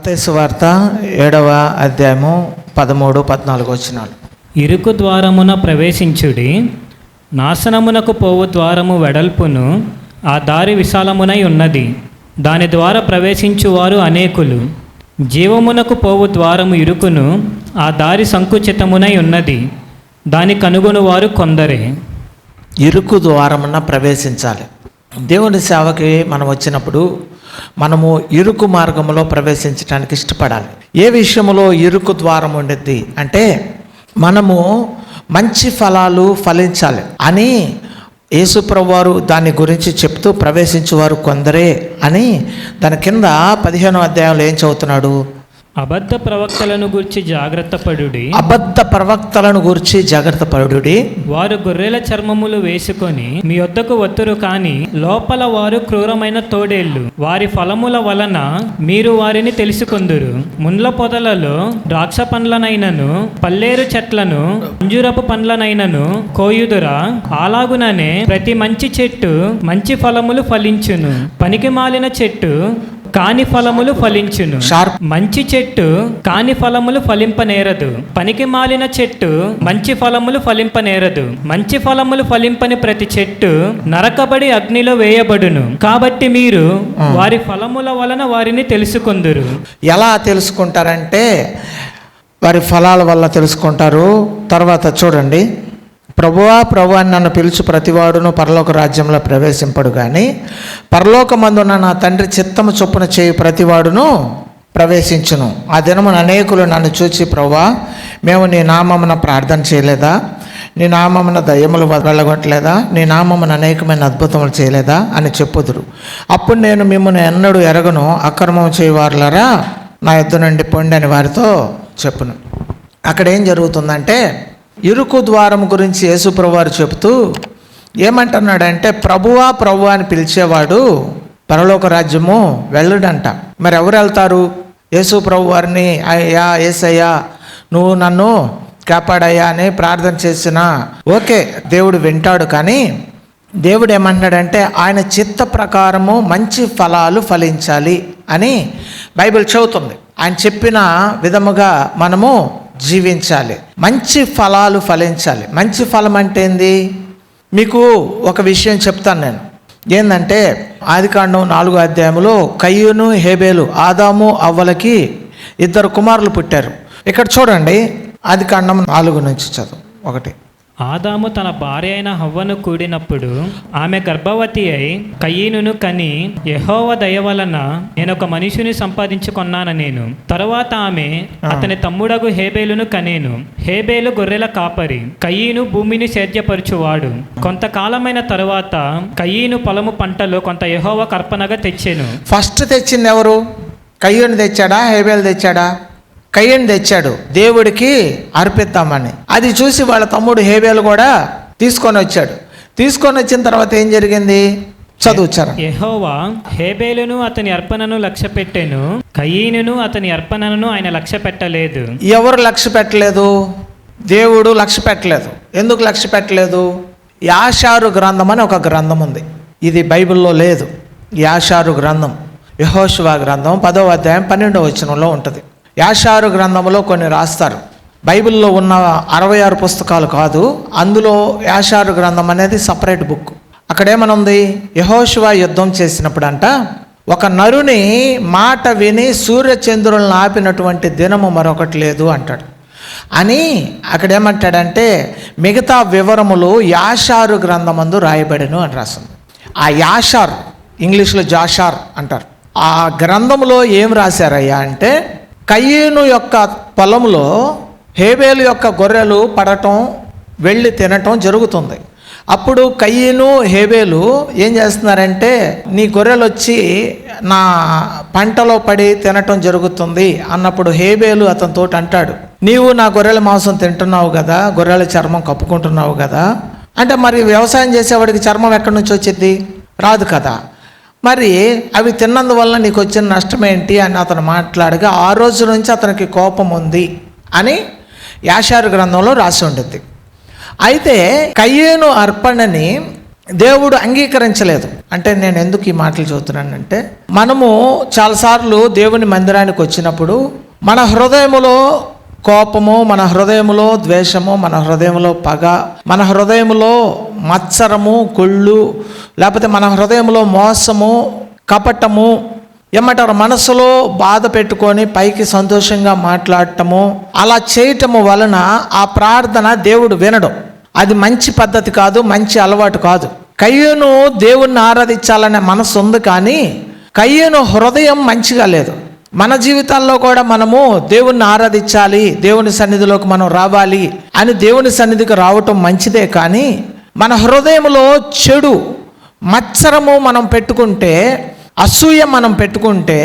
మత్తైసు వార్త ఏడవ అధ్యాయము పదమూడు పద్నాలుగు వచ్చినాలు ఇరుకు ద్వారమున ప్రవేశించుడి నాశనమునకు పోవు ద్వారము వెడల్పును ఆ దారి విశాలమునై ఉన్నది. దాని ద్వారా ప్రవేశించువారు అనేకులు. జీవమునకు పోవు ద్వారము ఇరుకును ఆ దారి సంకుచితమునై ఉన్నది. దాని కనుగొనువారు కొందరే. ఇరుకు ద్వారమున ప్రవేశించాలి. దేవుని సేవకి మనం వచ్చినప్పుడు మనము ఇరుకు మార్గంలో ప్రవేశించడానికి ఇష్టపడాలి. ఏ విషయంలో ఇరుకు ద్వారం ఉండద్ది అంటే మనము మంచి ఫలాలు ఫలించాలి అని ఏసుప్రభువారు దాని గురించి చెప్తూ ప్రవేశించేవారు కొందరే అని దాని కింద పదిహేనో అధ్యాయంలో ఏం చదువుతున్నాడు? అబద్ధ ప్రవక్తలను గురించి జాగ్రత్త పడుడి అబద్ధ ప్రవక్తలను గురించి జాగ్రత్త పరుడి వారు గొర్రెల చర్మములు వేసుకొని మీ వద్దకు వత్తురు కాని లోపల వారు క్రూరమైన తోడేళ్ళు వారి ఫలముల వలన మీరు వారిని తెలుసుకొందురు. ముండ్ల పొదలలో ద్రాక్ష పండ్లనైనను పల్లేరు చెట్లను అంజురపు పండ్లనైనను కోయుదురా. అలాగుననే ప్రతి మంచి చెట్టు మంచి ఫలములు ఫలించును. పనికి మాలిన చెట్టు కాని ఫలములు ఫలించును. షార్ప్ మంచి చెట్టు కాని ఫలములు ఫలింపనేరదు. పనికి మాలిన చెట్టు మంచి ఫలములు ఫలింపనేరదు. మంచి ఫలములు ఫలింపని ప్రతి చెట్టు నరకబడి అగ్నిలో వేయబడును. కాబట్టి మీరు వారి ఫలముల వలన వారిని తెలుసుకొందురు. ఎలా తెలుసుకుంటారంటే వారి ఫలాల వల్ల తెలుసుకుంటారు. తర్వాత చూడండి. ప్రభువా ప్రభు అని నన్ను పిలుచు ప్రతివాడును పరలోక రాజ్యంలో ప్రవేశింపడు కానీ పరలోకమందున నా తండ్రి చిత్తము చొప్పున చేయు ప్రతివాడును ప్రవేశించును. ఆ దినమున అనేకులు నన్ను చూచి ప్రభువా మేము నీ నామమున ప్రార్థన చేయలేదా? నీ నామమున దయ్యములు వెళ్ళగొట్టలేదా నీ నామమున అనేకమైన అద్భుతములు చేయలేదా? అని చెప్పుదురు. అప్పుడు నేను మిమ్మల్ని ఎన్నడూ ఎరగను. అక్రమం చేయవారులరా? నా యుద్ధ నుండి పొండి అని వారితో చెప్పును. అక్కడ ఏం జరుగుతుందంటే ఇరుకు ద్వారం గురించి యేసుప్రభువారు చెబుతూ ఏమంటున్నాడంటే ప్రభువా ప్రభు అని పిలిచేవాడు పరలోక రాజ్యము వెళ్ళడంట. మరి ఎవరు వెళ్తారు? యేసు ప్రభు వారిని అయ్యా ఏసయ్యా నువ్వు నన్ను కాపాడయ్యా అని ప్రార్థన చేసిన. ఓకే దేవుడు వింటాడు కానీ దేవుడు ఏమంటున్నాడంటే ఆయన చిత్త ప్రకారము మంచి ఫలాలు ఫలించాలి అని బైబిల్ చెబుతుంది. ఆయన చెప్పిన విధముగా మనము జీవించాలి. మంచి ఫలాలు ఫలించాలి. మంచి ఫలం అంటే ఏంది? మీకు ఒక విషయం చెప్తాను నేను. ఏంటంటే ఆదికాండం నాలుగో అధ్యాయంలో కయ్యూను హేబేలు ఆదాము అవ్వలకి ఇద్దరు కుమారులు పుట్టారు. ఇక్కడ చూడండి ఆదికాండం నాలుగు నుంచి చదువు. ఒకటి. ఆదాము తన భార్య అయిన హవ్వను కూడినప్పుడు ఆమె గర్భవతి అయి కయ్యనును కని యెహోవ దయ వలన నేను ఒక మనిషిని సంపాదించుకున్నాను నేను. తరువాత ఆమె అతని తమ్ముడగు హేబేలును కనేను. హేబేలు గొర్రెల కాపరి కయ్యను భూమిని సేద్యపరచువాడు. కొంతకాలమైన తరువాత కయ్యను పొలము పంటలు కొంత యెహోవ కర్పనగా తెచ్చెను. ఫస్ట్ తెచ్చింది ఎవరు? కయ్యూని తెచ్చాడా? హేబేలు తెచ్చాడా? కయ్యని తెచ్చాడు. దేవుడికి అర్పిద్దామని. అది చూసి వాళ్ళ తమ్ముడు హేబేలు కూడా తీసుకొని వచ్చాడు. తీసుకొని వచ్చిన తర్వాత ఏం జరిగింది? చదువుచారు యెహోవా హేబేలును అతని అర్పణను లక్ష్య పెట్టెను కయీనును అతని అర్పణను ఆయన లక్ష్య పెట్టలేదు. ఎవరు లక్ష్య పెట్టలేదు? దేవుడు లక్ష్య పెట్టలేదు. ఎందుకు లక్ష్య పెట్టలేదు? యాషారు గ్రంథం అని ఒక గ్రంథం ఉంది. ఇది బైబిల్లో లేదు. యాషారు గ్రంథం. యహోశివా గ్రంథం పదో అధ్యాయం పన్నెండవ వచనంలో ఉంటుంది. యాషారు గ్రంథంలో కొన్ని రాస్తారు. బైబిల్లో ఉన్న అరవై ఆరు పుస్తకాలు కాదు అందులో యాషారు గ్రంథం అనేది సపరేట్ బుక్. అక్కడేమనుంది? యహోశివ యుద్ధం చేసినప్పుడంట ఒక నరుని మాట విని సూర్యచంద్రులను ఆపినటువంటి దినము మరొకటి లేదు అంటాడు. అని అక్కడ ఏమంటాడంటే మిగతా వివరములు యాషారు గ్రంథమందు రాయబడను అని రాసింది. ఆ యాషార్ ఇంగ్లీష్లో జాషార్ అంటారు. ఆ గ్రంథంలో ఏం రాశారయ్యా అంటే కయ్యేను యొక్క పొలంలో హేబేలు యొక్క గొర్రెలు పడటం వెళ్ళి తినటం జరుగుతుంది. అప్పుడు కయ్యను హేబేలు ఏం చేస్తున్నారంటే నీ గొర్రెలు వచ్చి నా పంటలో పడి తినటం జరుగుతుంది అన్నప్పుడు హేబేలు అతనితో అంటాడు. నీవు నా గొర్రెల మాంసం తింటున్నావు కదా గొర్రెల చర్మం కప్పుకుంటున్నావు కదా. అంటే మరి వ్యవసాయం చేసేవాడికి చర్మం ఎక్కడి నుంచి వచ్చింది రాదు కదా. మరి అవి తిన్నందువల్ల నీకు వచ్చిన నష్టం ఏంటి అని అతను మాట్లాడగా ఆ రోజు నుంచి అతనికి కోపం ఉంది అని యాషారు గ్రంథంలో రాసి ఉంటుంది. అయితే కయ్యేను అర్పణని దేవుడు అంగీకరించలేదు. అంటే నేను ఎందుకు ఈ మాటలు చదువుతున్నానంటే మనము చాలాసార్లు దేవుని మందిరానికి వచ్చినప్పుడు మన హృదయములో కోపము మన హృదయములో ద్వేషము మన హృదయంలో పగ మన హృదయములో మత్సరము కొళ్ళు లేకపోతే మన హృదయంలో మోసము కపటము ఏమంటారు మనసులో బాధ పెట్టుకొని పైకి సంతోషంగా మాట్లాడటము అలా చేయటము వలన ఆ ప్రార్థన దేవుడు వినడం. అది మంచి పద్ధతి కాదు మంచి అలవాటు కాదు. కయ్యను దేవుణ్ణి ఆరాధించాలనే మనసు ఉంది కానీ కయ్యను హృదయం మంచిగా లేదు. మన జీవితాల్లో కూడా మనము దేవుణ్ణి ఆరాధించాలి దేవుని సన్నిధిలోకి మనం రావాలి అని దేవుని సన్నిధికి రావటం మంచిదే కానీ మన హృదయంలో చెడు మత్సరము మనం పెట్టుకుంటే అసూయ మనం పెట్టుకుంటే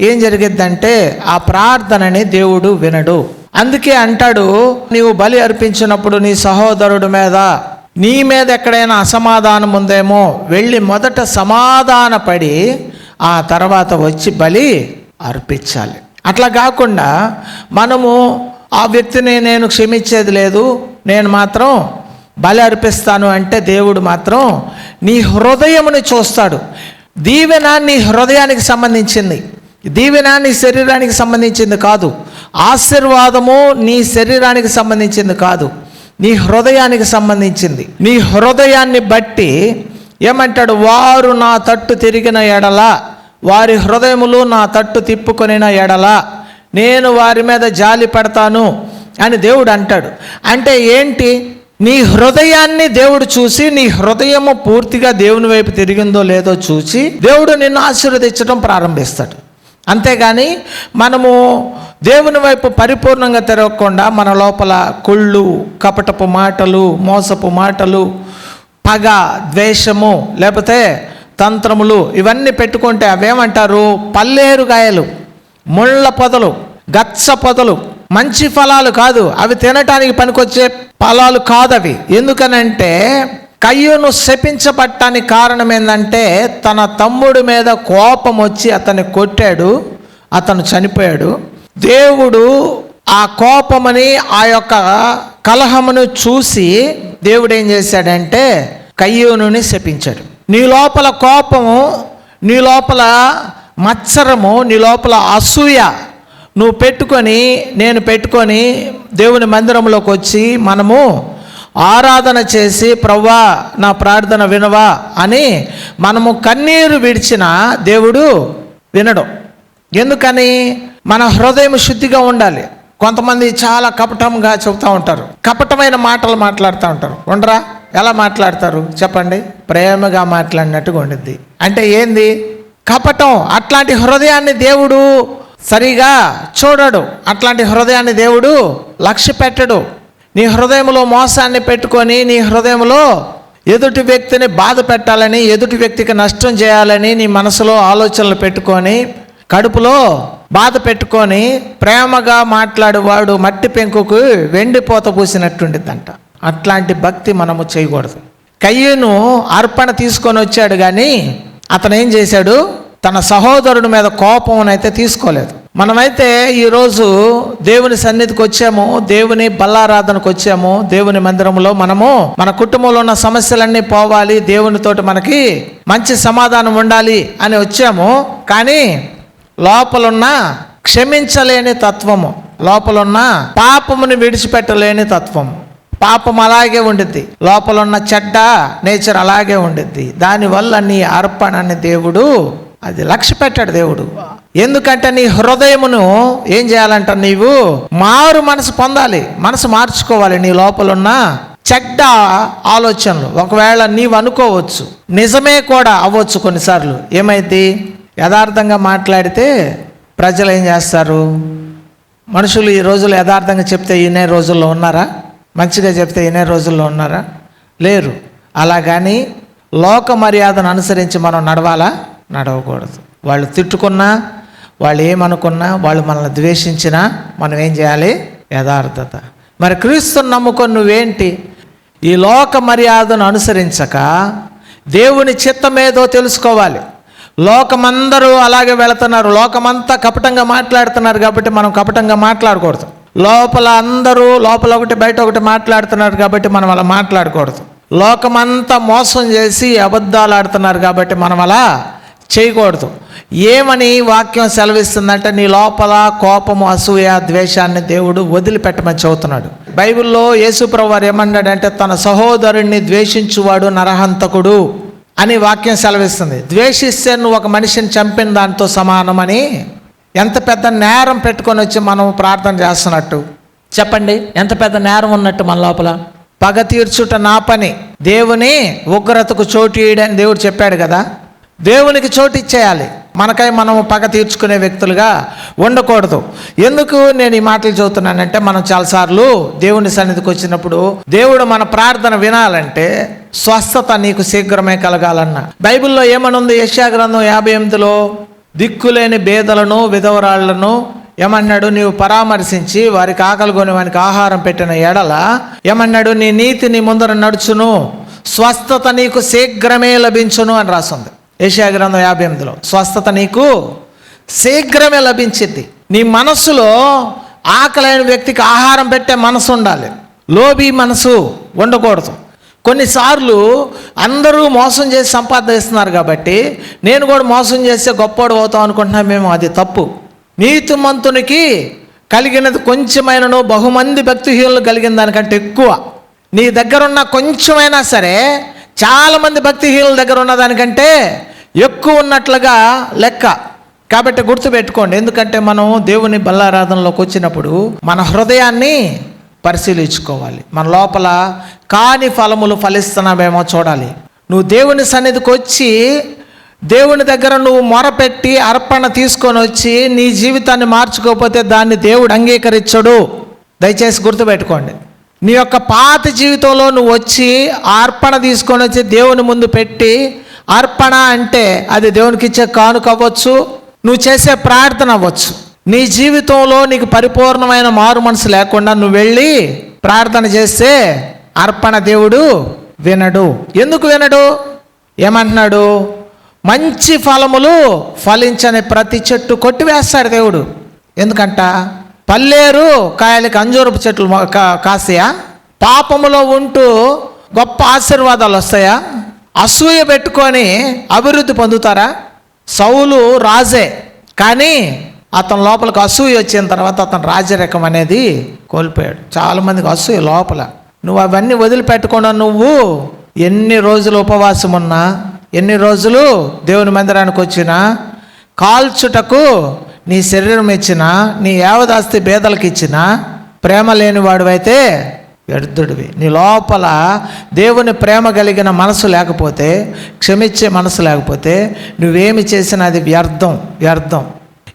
ఏం జరిగిద్దంటే ఆ ప్రార్థనని దేవుడు వినడు. అందుకే అంటాడు నీవు బలి అర్పించినప్పుడు నీ సహోదరుడి మీద నీ మీద ఎక్కడైనా అసమాధానం ఉందేమో వెళ్ళి మొదట సమాధానపడి ఆ తర్వాత వచ్చి బలి అర్పించాలి. అట్లా కాకుండా మనము ఆ వ్యక్తిని నేను క్షమించేది లేదు నేను మాత్రం బలి అర్పిస్తాను అంటే దేవుడు మాత్రం నీ హృదయముని చూస్తాడు. దీవెన నీ హృదయానికి సంబంధించింది. దీవెన నీ శరీరానికి సంబంధించింది కాదు. ఆశీర్వాదము నీ శరీరానికి సంబంధించింది కాదు. నీ హృదయానికి సంబంధించింది. నీ హృదయాన్ని బట్టి ఏమంటాడు? వారు నా తట్టు తిరిగిన ఎడల వారి హృదయములు నా తట్టు తిప్పుకొనిన ఎడల నేను వారి మీద జాలి పెడతాను అని దేవుడు అంటాడు. అంటే ఏంటి? నీ హృదయాన్ని దేవుడు చూసి నీ హృదయము పూర్తిగా దేవుని వైపు తిరిగిందో లేదో చూసి దేవుడు నిన్ను ఆశీర్వదించడం ప్రారంభిస్తాడు. అంతేగాని మనము దేవుని వైపు పరిపూర్ణంగా తిరగకుండా మన లోపల కుళ్ళు కపటపు మాటలు మోసపు మాటలు పగ ద్వేషము లేకపోతే తంత్రములు ఇవన్నీ పెట్టుకుంటే అవేమంటారు? పల్లేరుగాయలు ముళ్ళ పొదలు గచ్చ పొదలు మంచి ఫలాలు కాదు. అవి తినటానికి పనికొచ్చే ఫలాలు కాదు అవి ఎందుకనంటే కయ్యూను శపించబట్టానికి కారణం ఏంటంటే తన తమ్ముడి మీద కోపం వచ్చి అతన్ని కొట్టాడు అతను చనిపోయాడు. దేవుడు ఆ కోపమని ఆ యొక్క కలహమును చూసి దేవుడు ఏం చేశాడంటే కయ్యూనుని శపించాడు. నీ లోపల కోపము నీ లోపల మత్సరము నీ లోపల అసూయ నువ్వు పెట్టుకొని నేను పెట్టుకొని దేవుని మందిరంలోకి వచ్చి మనము ఆరాధన చేసి ప్రవ్వా నా ప్రార్థన వినవా అని మనము కన్నీరు విడిచిన దేవుడు వినడం. ఎందుకని? మన హృదయం శుద్ధిగా ఉండాలి. కొంతమంది చాలా కపటంగా చెబుతూ ఉంటారు. కపటమైన మాటలు మాట్లాడుతూ ఉంటారు. ఉండరా? ఎలా మాట్లాడతారు? చెప్పండి. ప్రేమగా మాట్లాడినట్టుగా ఉండిద్ది. అంటే ఏంది? కపటం. అట్లాంటి హృదయాన్ని దేవుడు సరిగా చూడడు. అట్లాంటి హృదయాన్ని దేవుడు లక్ష్య పెట్టడు. నీ హృదయంలో మోసాన్ని పెట్టుకొని నీ హృదయంలో ఎదుటి వ్యక్తిని బాధ పెట్టాలని ఎదుటి వ్యక్తికి నష్టం చేయాలని నీ మనసులో ఆలోచనలు పెట్టుకొని కడుపులో బాధ పెట్టుకొని ప్రేమగా మాట్లాడేవాడు మట్టి పెంకుకు వెండిపోత పూసినట్టుండిద్దంట. అట్లాంటి భక్తి మనము చేయకూడదు. కయ్యను అర్పణ తీసుకొని వచ్చాడు కానీ అతను ఏం చేశాడు? తన సహోదరుడి మీద కోపం అయితే తీసుకోలేదు. మనమైతే ఈరోజు దేవుని సన్నిధికి వచ్చాము దేవుని బల్లారాధనకు వచ్చాము దేవుని మందిరంలో మనము మన కుటుంబంలో ఉన్న సమస్యలన్నీ పోవాలి దేవునితోటి మనకి మంచి సమాధానం ఉండాలి అని వచ్చాము. కానీ లోపలున్న క్షమించలేని తత్వము లోపలున్న పాపముని విడిచిపెట్టలేని తత్వము. పాపం అలాగే ఉండిద్ది. లోపలున్న చెడ్డ నేచర్ అలాగే ఉండిద్ది. దానివల్ల నీ అర్పణని దేవుడు అది లక్ష్య పెట్టాడు దేవుడు. ఎందుకంటే నీ హృదయమును ఏం చేయాలంట నీవు? మారు మనసు పొందాలి. మనసు మార్చుకోవాలి నీ లోపలున్న చెడ్డ ఆలోచనలు. ఒకవేళ నీవు అనుకోవచ్చు నిజమే కూడా అవ్వచ్చు కొన్నిసార్లు. ఏమైంది యథార్థంగా మాట్లాడితే ప్రజలు ఏం చేస్తారు? మనుషులు ఈ రోజులు యథార్థంగా చెప్తే ఈనే రోజుల్లో ఉన్నారా? మంచిగా చెప్తే ఎన్ని రోజుల్లో ఉన్నారా? లేరు. అలా కానీ లోక మర్యాదను అనుసరించి మనం నడవాలా? నడవకూడదు. వాళ్ళు తిట్టుకున్నా వాళ్ళు ఏమనుకున్నా వాళ్ళు మనల్ని ద్వేషించినా మనం ఏం చేయాలి? యథార్థత. మరి క్రీస్తుని నమ్ముకొని నువ్వేంటి? ఈ లోక మర్యాదను అనుసరించక దేవుని చిత్తమేదో తెలుసుకోవాలి. లోకమందరూ అలాగే వెళుతున్నారు. లోకమంతా కపటంగా మాట్లాడుతున్నారు కాబట్టి మనం కపటంగా మాట్లాడకూడదు. లోపల అందరూ లోపల ఒకటి బయట ఒకటి మాట్లాడుతున్నారు కాబట్టి మనం అలా మాట్లాడకూడదు. లోకమంతా మోసం చేసి అబద్ధాలు ఆడుతున్నారు కాబట్టి మనం అలా చేయకూడదు. ఏమని వాక్యం సెలవిస్తుందంటే నీ లోపల కోపము అసూయ ద్వేషాన్ని దేవుడు వదిలిపెట్టమని చెబుతున్నాడు. బైబిల్లో యేసుప్రభు వారు ఏమన్నాడంటే తన సహోదరుణ్ణి ద్వేషించువాడు నరహంతకుడు అని వాక్యం సెలవిస్తుంది. ద్వేషిస్తే నువ్వు ఒక మనిషిని చంపిన దాంతో సమానమని ఎంత పెద్ద నేరం పెట్టుకొని వచ్చి మనం ప్రార్థన చేస్తున్నట్టు? చెప్పండి ఎంత పెద్ద నేరం ఉన్నట్టు మన లోపల? పగ తీర్చుట నా పని. దేవుని ఉగ్రతకు చోటు ఇయ్యడని దేవుడు చెప్పాడు కదా? దేవునికి చోటు ఇచ్చేయాలి. మనకై మనము పగ తీర్చుకునే వ్యక్తులుగా ఉండకూడదు. ఎందుకు నేను ఈ మాటలు చదువుతున్నానంటే మనం చాలాసార్లు దేవుని సన్నిధికి వచ్చినప్పుడు దేవుడు మన ప్రార్థన వినాలంటే స్వస్థత నీకు శీఘ్రమే కలగాలన్న. బైబిల్లో ఏమనుంది? యెషయా గ్రంథం యాభై ఎనిమిదిలో దిక్కులేని బేదలను విధవరాళ్ళను ఏమన్నాడు? నీవు పరామర్శించి వారికి ఆకలిగొని వానికి ఆహారం పెట్టిన ఎడల ఏమన్నాడు? నీ నీతి నీ ముందర నడుచును. స్వస్థత నీకు శీఘ్రమే లభించును అని రాసింది. ఏషియా గ్రంథం యాభై ఎనిమిదిలో స్వస్థత నీకు శీఘ్రమే లభించింది. నీ మనస్సులో ఆకలైన వ్యక్తికి ఆహారం పెట్టే మనసు ఉండాలి. లోబీ మనసు ఉండకూడదు. కొన్నిసార్లు అందరూ మోసం చేసి సంపాదిస్తున్నారు కాబట్టి నేను కూడా మోసం చేస్తే గొప్పోడు అవుతాం అనుకుంటున్నాం మేము అది తప్పు. నీతిమంతునికి కలిగినది కొంచెమైనను బహుమంది భక్తిహీనులు కలిగిన దానికంటే ఎక్కువ. నీ దగ్గర ఉన్న కొంచెమైనా సరే చాలామంది భక్తిహీనుల దగ్గర ఉన్న దానికంటే ఎక్కువ ఉన్నట్లుగా లెక్క. కాబట్టి గుర్తుపెట్టుకోండి ఎందుకంటే మనం దేవుని బల్లారాధనలోకి వచ్చినప్పుడు మన హృదయాన్ని పరిశీలించుకోవాలి. మన లోపల కాని ఫలములు ఫలిస్తున్నామేమో చూడాలి. నువ్వు దేవుని సన్నిధికి వచ్చి దేవుని దగ్గర నువ్వు మొరపెట్టి అర్పణ తీసుకొని వచ్చి నీ జీవితాన్ని మార్చుకోకపోతే దాన్ని దేవుడు అంగీకరించడు. దయచేసి గుర్తుపెట్టుకోండి. నీ యొక్క పాత జీవితంలో నువ్వు వచ్చి అర్పణ తీసుకొని వచ్చి దేవుని ముందు పెట్టి అర్పణ అంటే అది దేవునికి ఇచ్చే కానుక అవ్వచ్చు నువ్వు చేసే ప్రార్థన అవ్వచ్చు. నీ జీవితంలో నీకు పరిపూర్ణమైన మారు మనసు లేకుండా నువ్వు వెళ్ళి ప్రార్థన చేస్తే అర్పణ దేవుడు వినడు. ఎందుకు వినడు? ఏమంటున్నాడు? మంచి ఫలములు ఫలించని ప్రతి చెట్టు కొట్టివేస్తాడు దేవుడు. ఎందుకంట? పల్లేరు కాయలకి అంజూరపు చెట్లు కా- కాస్తాయా? పాపములో ఉంటూ గొప్ప ఆశీర్వాదాలు వస్తాయా? అసూయ పెట్టుకొని అభివృద్ధి పొందుతారా? సౌలు రాజే. కానీ అతని లోపలికి అసూయ వచ్చిన తర్వాత అతను రాజరికం అనేది కోల్పోయాడు. చాలామందికి అసూయ లోపల. నువ్వు అవన్నీ వదిలిపెట్టకుండా నువ్వు ఎన్ని రోజులు ఉపవాసం ఉన్నా ఎన్ని రోజులు దేవుని మందిరానికి వచ్చినా కాల్చుటకు నీ శరీరం ఇచ్చినా నీ యావదాస్తి బేదలకు ఇచ్చినా ప్రేమ లేని వాడివైతే వ్యర్థుడివి. నీ లోపల దేవుని ప్రేమ కలిగిన మనసు లేకపోతే క్షమించే మనసు లేకపోతే నువ్వేమి చేసినా అది వ్యర్థం వ్యర్థం.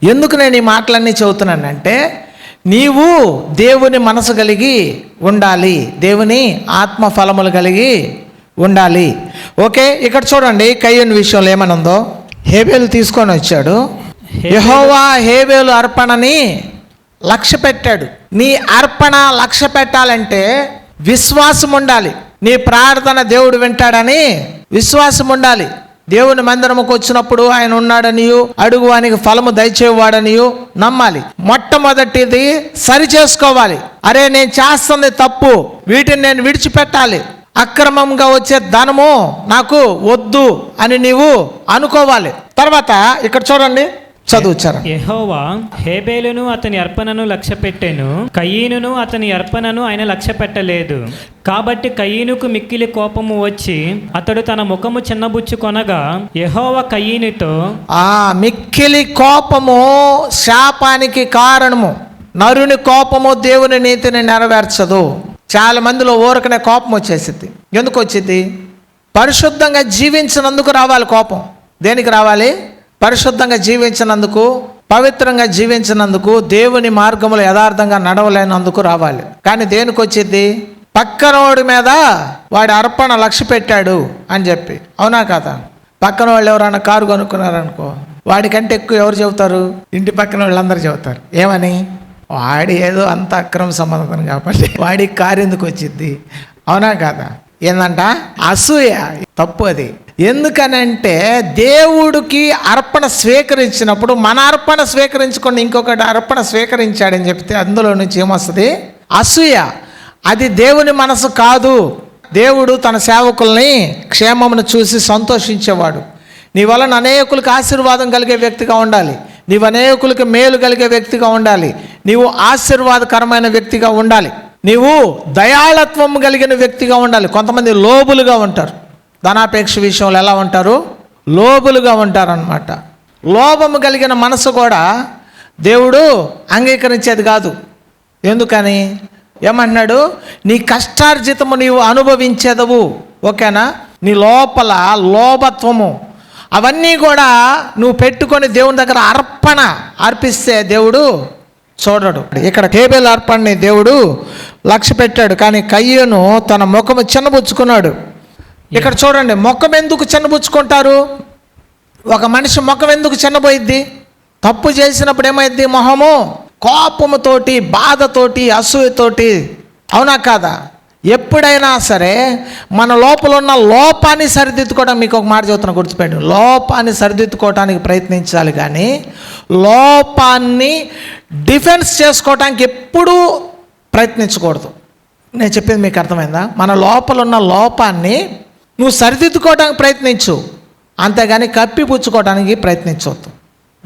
ఎందుకు నేను ఈ మాటలన్నీ చెబుతున్నానంటే నీవు దేవుని మనసు కలిగి ఉండాలి దేవుని ఆత్మ ఫలములు కలిగి ఉండాలి. ఓకే ఇక్కడ చూడండి కయ్యని విషయంలో ఏమనుందో. హేబేలు తీసుకొని వచ్చాడు. యెహోవా హేబేలు అర్పణని లక్ష్య పెట్టాడు. నీ అర్పణ లక్ష్య పెట్టాలంటే విశ్వాసం ఉండాలి. నీ ప్రార్థన దేవుడు వింటాడని విశ్వాసం ఉండాలి. దేవుని మందిరముకు వచ్చినప్పుడు ఆయన ఉన్నాడనియు అడుగువానికి ఫలము దయచేవాడనియు నమ్మాలి. మొట్టమొదటిది సరి చేసుకోవాలి. అరే నేను చేస్తుంది తప్పు వీటిని నేను విడిచిపెట్టాలి. అక్రమంగా వచ్చే ధనము నాకు వద్దు అని నీవు అనుకోవాలి. తర్వాత ఇక్కడ చూడండి. చదువుచారు. యెహోవా హేబేలును అతని అర్పణను లక్ష్య పెట్టెను కయీనును అతని అర్పణను ఆయన లక్ష్య పెట్టలేదు కాబట్టి కయీనుకు మిక్కిలి కోపము వచ్చి అతడు తన ముఖము చిన్నబుచ్చుకొనగా యెహోవా కయీనుతో ఆ మిక్కిలి కోపము శాపానికి కారణము. నరుని కోపము దేవుని నీతిని నెరవేర్చదు. చాలా మందిలో ఊరకనే కోపం వచ్చేసింది ఎందుకు వచ్చింది పరిశుద్ధంగా జీవించినందుకు రావాలి కోపం. దేనికి రావాలి? పరిశుద్ధంగా జీవించినందుకు పవిత్రంగా జీవించినందుకు దేవుని మార్గములు యథార్థంగా నడవలేనందుకు రావాలి. కానీ దేనికి వచ్చింది పక్కనోడి మీద వాడి అర్పణ లక్ష్య పెట్టాడు అని చెప్పి. అవునా కదా? పక్కన వాళ్ళు ఎవరైనా కారు కొనుక్కున్నారనుకో వాడికంటే ఎక్కువ ఎవరు చెబుతారు? ఇంటి పక్కన వాళ్ళందరూ చెబుతారు. ఏమని? వాడి ఏదో అంత అక్రమ సంబంధం కాబట్టి వాడి కారు ఎందుకు వచ్చింది? అవునా కాదా? ఏందంట? అసూయ. తప్పు అది. ఎందుకనంటే దేవుడికి అర్పణ స్వీకరించినప్పుడు మన అర్పణ స్వీకరించుకొని ఇంకొకటి అర్పణ స్వీకరించాడని చెప్తే అందులో నుంచి ఏమొస్తుంది? అసూయ. అది దేవుని మనసు కాదు. దేవుడు తన సేవకుల్ని క్షేమమును చూసి సంతోషించేవాడు. నీ వలన అనేకులకు ఆశీర్వాదం కలిగే వ్యక్తిగా ఉండాలి. నీవు అనేకులకు మేలు కలిగే వ్యక్తిగా ఉండాలి. నీవు ఆశీర్వాదకరమైన వ్యక్తిగా ఉండాలి. నీవు దయాళత్వం కలిగిన వ్యక్తిగా ఉండాలి. కొంతమంది లోబులుగా ఉంటారు. ధనాపేక్ష విషయంలో ఎలా ఉంటారు? లోబులుగా ఉంటారనమాట లోభము కలిగిన మనసు కూడా దేవుడు అంగీకరించేది కాదు. ఎందుకని? ఏమంటున్నాడు? నీ కష్టార్జితము నీవు అనుభవించేదవు. ఓకేనా? నీ లోపల లోభత్వము. అవన్నీ కూడా నువ్వు పెట్టుకొని దేవుని దగ్గర అర్పణ అర్పిస్తే దేవుడు చూడడు. ఇక్కడ టేబుల్ అర్పణని దేవుడు లక్ష్య పెట్టాడు కానీ కయ్యను తన ముఖము చిన్నబుచ్చుకున్నాడు. ఇక్కడ చూడండి ముఖం ఎందుకు చిన్నబుచ్చుకుంటారు? ఒక మనిషి ముఖం ఎందుకు చిన్నపోయిద్ది తప్పు చేసినప్పుడు ఏమైద్ది మొహము? కోపముతోటి బాధతోటి అసూయతోటి. అవునా కాదా? ఎప్పుడైనా సరే మన లోపల ఉన్న లోపాన్ని సరిదిద్దుకోవడం మీకు ఒక మాట చెబుతున్నా గుర్తుపెట్టండి లోపాన్ని సరిదిద్దుకోవడానికి ప్రయత్నించాలి కానీ లోపాన్ని డిఫెన్స్ చేసుకోవటానికి ఎప్పుడూ ప్రయత్నించకూడదు. నేను చెప్పింది మీకు అర్థమైందా? మన లోపల ఉన్న లోపాన్ని నువ్వు సరిదిద్దుకోవడానికి ప్రయత్నించు. అంతేగాని కప్పిపుచ్చుకోవడానికి ప్రయత్నించవద్దు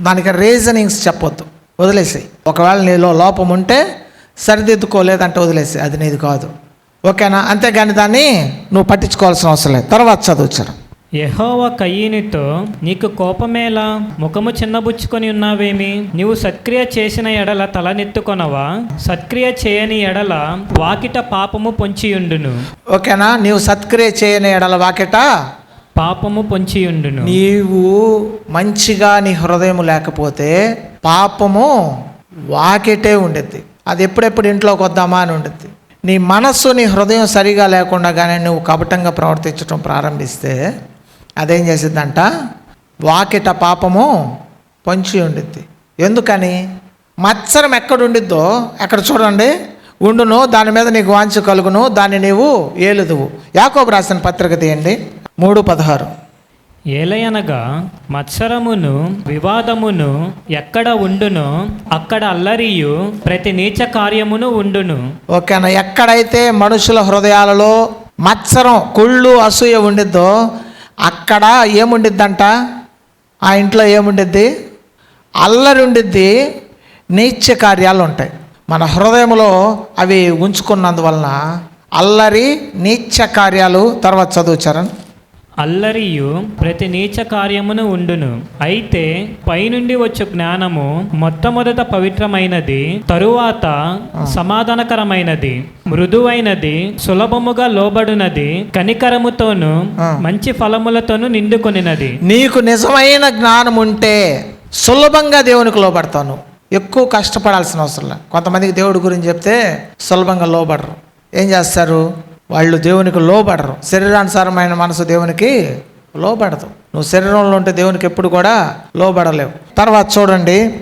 దానికి రీజనింగ్స్ చెప్పొద్దు. వదిలేసి ఒకవేళ నీలో లోపం ఉంటే సరిదిద్దుకోలేదంటే వదిలేసి అది నీది కాదు. ఓకేనా? అంతేగాని దాన్ని నువ్వు పట్టించుకోవాల్సిన అవసరం లేదు. తర్వాత చదువుచారు యెహోవా కయ్యనితో నీకు కోపమేలా? ముఖము చిన్నబుచ్చుకొని ఉన్నావేమి? నీవు సత్క్రియ చేసిన ఎడల తలనెత్తుకొనవా సత్క్రియ చేయని ఎడల వాకిట పాపము పొంచియుండును. ఓకేనా? నీవు సత్క్రియ చేయని ఎడల వాకిట పాపము పొంచియుండును. నీవు మంచిగా నీ హృదయం లేకపోతే పాపము వాకిటే ఉండిద్ది. అది ఎప్పుడెప్పుడు ఇంట్లోకి వద్దామా అని ఉండిద్ది. నీ మనస్సు నీ హృదయం సరిగా లేకుండా కానీ నువ్వు కపటంగా ప్రవర్తించడం ప్రారంభిస్తే అదేం చేసిద్దంట? వాకిట పాపము పొంచి ఉండిద్ది. ఎందుకని? మత్సరం ఎక్కడ ఉండిద్దో అక్కడ చూడండి. ఉండును దాని మీద నీకు వాంఛ కలుగును దాన్ని నీవు ఏలుదువు. యాకోబు రాసిన పత్రిక తీయండి. మూడు పదహారు. ఏలయనగా మత్సరమును వివాదమును ఎక్కడ ఉండునో? అక్కడ అల్లరియు ప్రతి నీచ కార్యమును ఉండును. ఓకేనా? ఎక్కడైతే మనుషుల హృదయాలలో మత్సరం కుళ్ళు అసూయ ఉండిద్దో అక్కడ ఏముండిద్దంట? ఆ ఇంట్లో ఏముండిద్ది? అల్లరి ఉండిద్ది నీచ కార్యాలు ఉంటాయి మన హృదయంలో అవి ఉంచుకున్నందువలన అల్లరి నీచ కార్యాలు తర్వాత చదువుచారని అల్లరియు ప్రతి నీచ కార్యమును ఉండును. అయితే పైనుండి వచ్చు జ్ఞానము మొట్టమొదట పవిత్రమైనది తరువాత సమాధానకరమైనది మృదువైనది సులభముగా లోబడునది కనికరముతోను. మంచి ఫలములతోను నిండుకొనినది. నీకు నిజమైన జ్ఞానం ఉంటే సులభంగా దేవునికి లోబడతాను. ఎక్కువ కష్టపడాల్సిన అవసరం లేదు. కొంతమందికి దేవుడి గురించి చెప్తే సులభంగా లోబడరు. ఏం చేస్తారు? వాళ్ళు దేవునికి లోబడరు. శరీరానుసారమైన మనసు దేవునికి లోబడదు. నువ్వు శరీరంలో ఉంటే దేవునికి ఎప్పుడు కూడా లోబడలేవు. తర్వాత చూడండి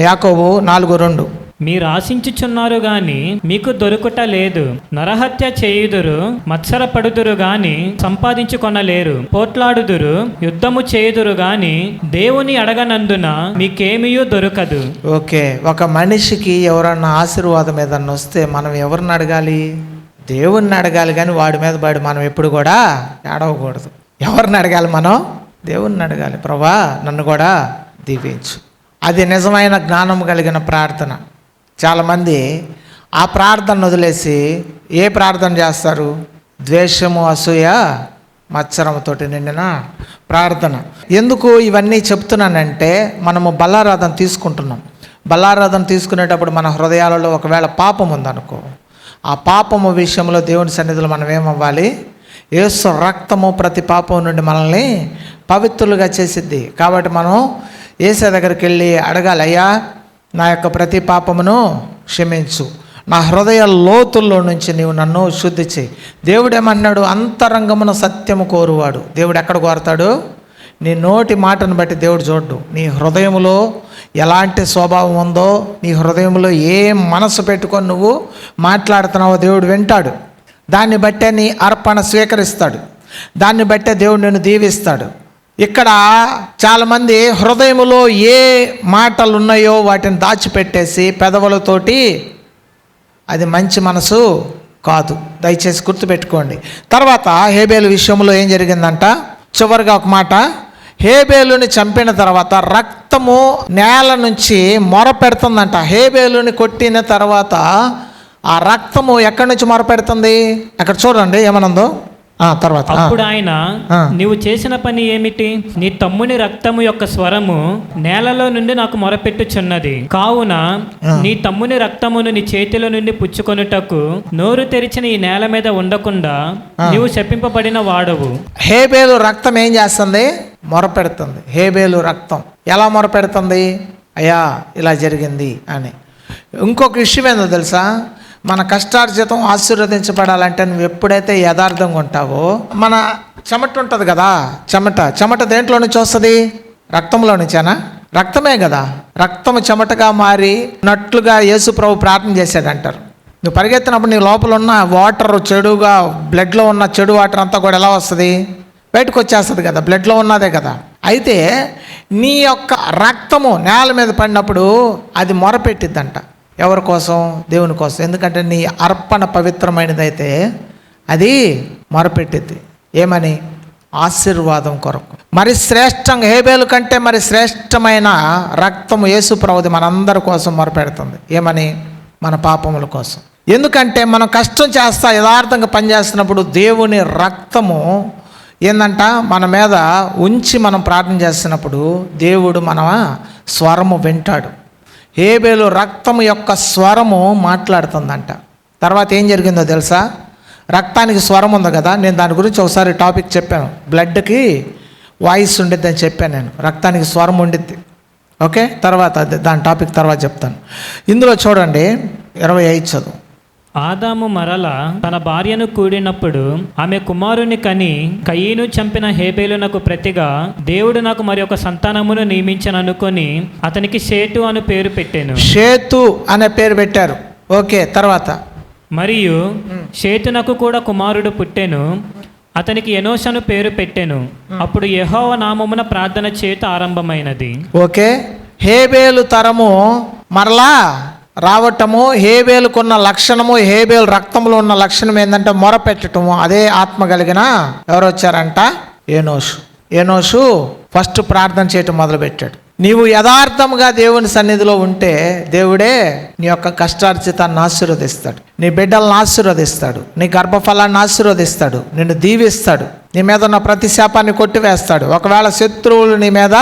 యాకోబు నాలుగు రెండు. మీరు ఆశించుచున్నారు గాని మీకు దొరుకుట లేదు. నరహత్య చేయుదురు మత్సరపడుదురు గాని సంపాదించుకొనలేరు. పోట్లాడుదురు యుద్ధము చేయుదురు గాని దేవుని అడగనందున మీకేమీయూ దొరకదు. ఓకే ఒక మనిషికి ఎవరన్నా ఆశీర్వాదం ఏదన్నా వస్తే మనం ఎవరిని అడగాలి? దేవుణ్ణి అడగాలి కానీ వాడి మీద వాడు మనం ఎప్పుడు కూడా ఏడవకూడదు. ఎవరిని అడగాలి మనం? దేవుణ్ణి అడగాలి. ప్రభా నన్ను కూడా దీవించు. అది నిజమైన జ్ఞానం కలిగిన ప్రార్థన. చాలామంది ఆ ప్రార్థన వదిలేసి ఏ ప్రార్థన చేస్తారు? ద్వేషము అసూయ మత్సరముతోటి నిండిన ప్రార్థన. ఎందుకు ఇవన్నీ చెప్తున్నానంటే మనము బల్లారాధన తీసుకుంటున్నాం. బల్లారాధన తీసుకునేటప్పుడు మన హృదయాలలో ఒకవేళ పాపం ఉందనుకో ఆ పాపము విషయంలో దేవుని సన్నిధిలో మనం ఏమవ్వాలి? యేసు రక్తము ప్రతి పాపం నుండి మనల్ని పవిత్రులుగా చేసిద్ది. కాబట్టి మనం ఏసే దగ్గరికి వెళ్ళి అడగాలి అయ్యా నా యొక్క ప్రతి పాపమును క్షమించు. నా హృదయ లోతుల్లో నుంచి నీవు నన్ను శుద్ధి చేయి. దేవుడేమన్నాడు? అంతరంగమున సత్యము కోరువాడు. దేవుడు ఎక్కడ కోరతాడు? నీ నోటి మాటను బట్టి దేవుడు చూడ్డు. నీ హృదయములో ఎలాంటి స్వభావం ఉందో నీ హృదయంలో ఏ మనసు పెట్టుకొని నువ్వు మాట్లాడుతున్నావో దేవుడు వింటాడు. దాన్ని బట్టే నీ అర్పణ స్వీకరిస్తాడు. దాన్ని బట్టే దేవుడు నిన్ను దీవిస్తాడు. ఇక్కడ చాలామంది హృదయంలో ఏ మాటలు ఉన్నాయో వాటిని దాచిపెట్టేసి పెదవులతోటి అది మంచి మనసు కాదు. దయచేసి గుర్తుపెట్టుకోండి. తర్వాత హేబేలు విషయంలో ఏం జరిగిందంట? చివరిగా ఒక మాట హేబేలుని చంపిన తర్వాత రక్తము నేల నుంచి మొర పెడుతుందంట. హేబేలుని కొట్టిన తర్వాత ఆ రక్తము ఎక్కడి నుంచి మొర పెడుతుంది? అక్కడ చూడండి ఏమనుందో? ఆ, తర్వాత. అప్పుడు ఆయన. నీవు చేసిన పని ఏమిటి? నీ తమ్ముని రక్తము యొక్క స్వరము నేలలో నుండి నాకు మొరపెట్టుచున్నది కావున నీ తమ్ముని రక్తమును నీ చేతిలో నుండి పుచ్చుకొనుటకు నోరు తెరిచిన ఈ నేల మీద ఉండకుండా నీవు శపింపబడిన వాడవు. హేబేలు రక్తం ఏం చేస్తుంది? మొరపెడుతుంది. హేబేలు రక్తం. ఎలా మొరపెడుతుంది? అయ్యా ఇలా జరిగింది అని. ఇంకొక విషయం ఏందో తెలుసా? మన కష్టార్జితం ఆశీర్వదించబడాలంటే నువ్వు ఎప్పుడైతే యథార్థంగా ఉంటావో మన చెమట ఉంటుంది కదా చెమట. చెమట దేంట్లో నుంచి వస్తుంది? రక్తంలో నుంచేనా? రక్తమే కదా. రక్తము చెమటగా మారి నట్లుగా యేసుప్రభు ప్రార్థన చేశాడంటారు నువ్వు పరిగెత్తినప్పుడు నీ లోపల ఉన్న వాటర్ చెడుగా బ్లడ్లో ఉన్న చెడు వాటర్ అంతా కూడా ఎలా వస్తుంది? బయటకు వచ్చేస్తుంది కదా బ్లడ్లో ఉన్నదే కదా. అయితే నీ యొక్క రక్తము నేల మీద పడినప్పుడు అది మొరపెట్టిద్దంట. ఎవరి కోసం? దేవుని కోసం. ఎందుకంటే నీ అర్పణ పవిత్రమైనదైతే అది మొరపెట్టిద్ది. ఏమని? ఆశీర్వాదం కొరకు. మరి శ్రేష్టంగా హేబేలు కంటే మరి శ్రేష్టమైన రక్తము యేసు ప్రవది మనందరి కోసం మొరపెడుతుంది. ఏమని? మన పాపముల కోసం. ఎందుకంటే మనం కష్టం చేస్తా యథార్థంగా పనిచేస్తున్నప్పుడు దేవుని రక్తము ఏందంట? మన మీద ఉంచి మనం ప్రార్థన చేస్తున్నప్పుడు దేవుడు మన స్వరము వింటాడు. హేబేలు రక్తం యొక్క స్వరము మాట్లాడుతుందంట. తర్వాత ఏం జరిగిందో తెలుసా? రక్తానికి స్వరం ఉంది కదా నేను దాని గురించి ఒకసారి టాపిక్ చెప్పాను. బ్లడ్కి వాయిస్ ఉండిద్ది అని చెప్పాను నేను. రక్తానికి స్వరం ఉండిద్ది. ఓకే? తర్వాత దాని టాపిక్ తర్వాత చెప్తాను. ఇందులో చూడండి ఇరవై ఐదు చదువు. ఆదాము మరల తన భార్యను కూడినప్పుడు ఆమె కుమారుని కని కయ్యను చంపిన హేబేలునకు ప్రతిగా దేవుడు నాకు మరి ఒక సంతానమును నియమించననుకొని అతనికి షేటు అను పేరు పెట్టాను. షేతు అనే పేరు పెట్టారు. ఓకే తర్వాత. మరియు షేతునకు కూడా కుమారుడు పుట్టెను. అతనికి ఎనోషను పేరు పెట్టెను. అప్పుడు యెహోవ నామమున ప్రార్థన చేత ఆరంభమైనది. ఓకే హేబేలు తరము మరలా రావటము హేబేలుకున్న లక్షణము హేబేలు రక్తంలో ఉన్న లక్షణం ఏంటంటే మొరపెట్టటము. అదే ఆత్మ కలిగిన ఎవరు వచ్చారంట? ఏనోషు. ఏనోషు ఫస్ట్ ప్రార్థన చేయటం మొదలుపెట్టాడు. నీవు యథార్థంగా దేవుని సన్నిధిలో ఉంటే దేవుడే నీ యొక్క కష్టార్జితాన్ని ఆశీర్వదిస్తాడు. నీ బిడ్డలను ఆశీర్వదిస్తాడు. నీ గర్భఫలాన్ని ఆశీర్వదిస్తాడు. నిన్ను దీవిస్తాడు. నీ మీద ఉన్న ప్రతి శాపాన్ని కొట్టివేస్తాడు. ఒకవేళ శత్రువులు నీ మీద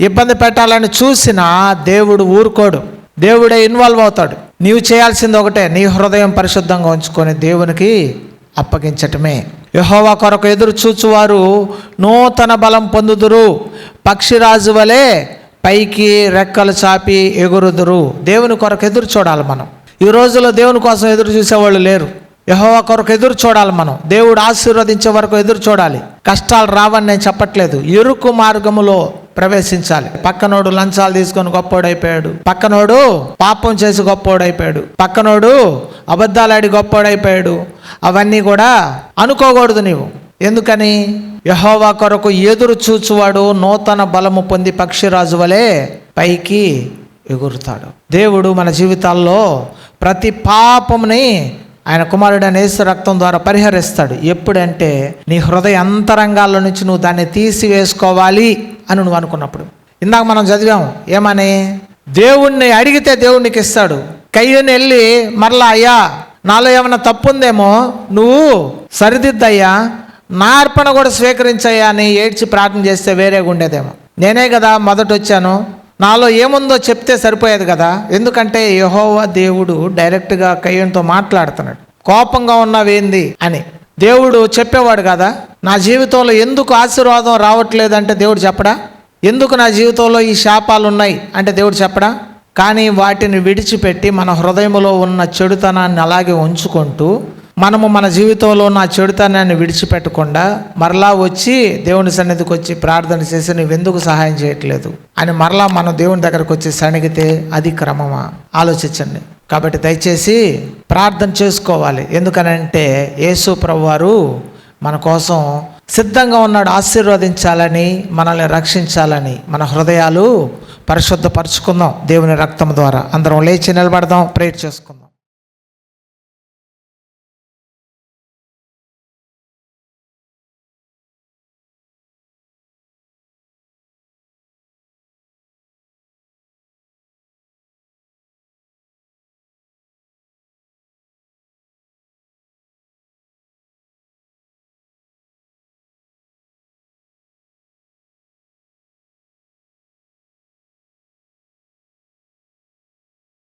ఇబ్బంది పెట్టాలని చూసినా దేవుడు ఊరుకోడు. దేవుడే ఇన్వాల్వ్ అవుతాడు. నీవు చేయాల్సింది ఒకటే నీ హృదయం పరిశుద్ధంగా ఉంచుకొని దేవునికి అప్పగించటమే. యహోవా కొరకు ఎదురు చూచువారు నూతన బలం పొందుదురు పక్షిరాజు వలె పైకి రెక్కలు చాపి ఎగురుదురు. దేవుని కొరకు ఎదురు చూడాలి మనం. ఈ రోజుల్లో దేవుని కోసం ఎదురు చూసేవాళ్ళు లేరు. యహోవా కొరకు ఎదురు చూడాలి మనం. దేవుడు ఆశీర్వదించే వరకు ఎదురు చూడాలి. కష్టాలు రావని నేను చెప్పట్లేదు. ఇరుకు మార్గములో ప్రవేశించాలి. పక్కనోడు లంచాలు తీసుకొని గొప్పోడైపోయాడు. పక్కనోడు పాపం చేసి గొప్పోడైపోయాడు. పక్కనోడు అబద్ధాలాడి గొప్పోడైపోయాడు. అవన్నీ కూడా అనుకోకూడదు నీవు. ఎందుకని? యహోవా కొరకు ఎదురు చూచువాడు నూతన బలము పొంది పక్షిరాజు వలె పైకి ఎగురుతాడు. దేవుడు మన జీవితాల్లో ప్రతి పాపముని ఆయన కుమారుడైన యేసు రక్తం ద్వారా పరిహరిస్తాడు. ఎప్పుడంటే నీ హృదయ అంతరంగాల్లో నుంచి నువ్వు దాన్ని తీసివేసుకోవాలి అని నువ్వు అనుకున్నప్పుడు. ఇందాక మనం చదివాము ఏమని? దేవుణ్ణి అడిగితే దేవునికి ఇస్తాడు. కయ్యని వెళ్ళి మరలా అయ్యా నాలో ఏమైనా తప్పు ఉందేమో నువ్వు సరిదిద్దయ్యా నా అర్పణ కూడా స్వీకరించయ్యా అని ఏడ్చి ప్రార్థన చేస్తే వేరేగా ఉండేదేమో. నేనే కదా మొదట వచ్చాను. నాలో ఏముందో చెప్తే సరిపోయేది కదా? ఎందుకంటే యహోవా దేవుడు డైరెక్ట్గా కయ్యంతో మాట్లాడుతున్నాడు. కోపంగా ఉన్నవేంది అని. దేవుడు చెప్పేవాడు కదా నా జీవితంలో ఎందుకు ఆశీర్వాదం రావట్లేదంటే దేవుడు చెప్పడా? ఎందుకు నా జీవితంలో ఈ శాపాలు ఉన్నాయి అంటే దేవుడు చెప్పడా? కానీ వాటిని విడిచిపెట్టి మన హృదయంలో ఉన్న చెడుతనాన్ని అలాగే ఉంచుకుంటూ మనము మన జీవితంలో ఉన్న చెడుతనాన్ని విడిచిపెట్టకుండా మరలా వచ్చి దేవుని సన్నిధికి వచ్చి ప్రార్థన చేసి నువ్వు ఎందుకు సహాయం చేయట్లేదు? అని మరలా మనం దేవుని దగ్గరకు వచ్చి సణిగితే అది క్రమమా? ఆలోచించండి. కాబట్టి దయచేసి ప్రార్థన చేసుకోవాలి. ఎందుకనంటే యేసు ప్రభువారు మన కోసం సిద్ధంగా ఉన్నాడు. ఆశీర్వదించాలని మనల్ని రక్షించాలని మన హృదయాలు పరిశుద్ధపరచుకుందాం దేవుని రక్తం ద్వారా. అందరం లేచి నిలబడదాం. ప్రేర్ చేసుకుందాం.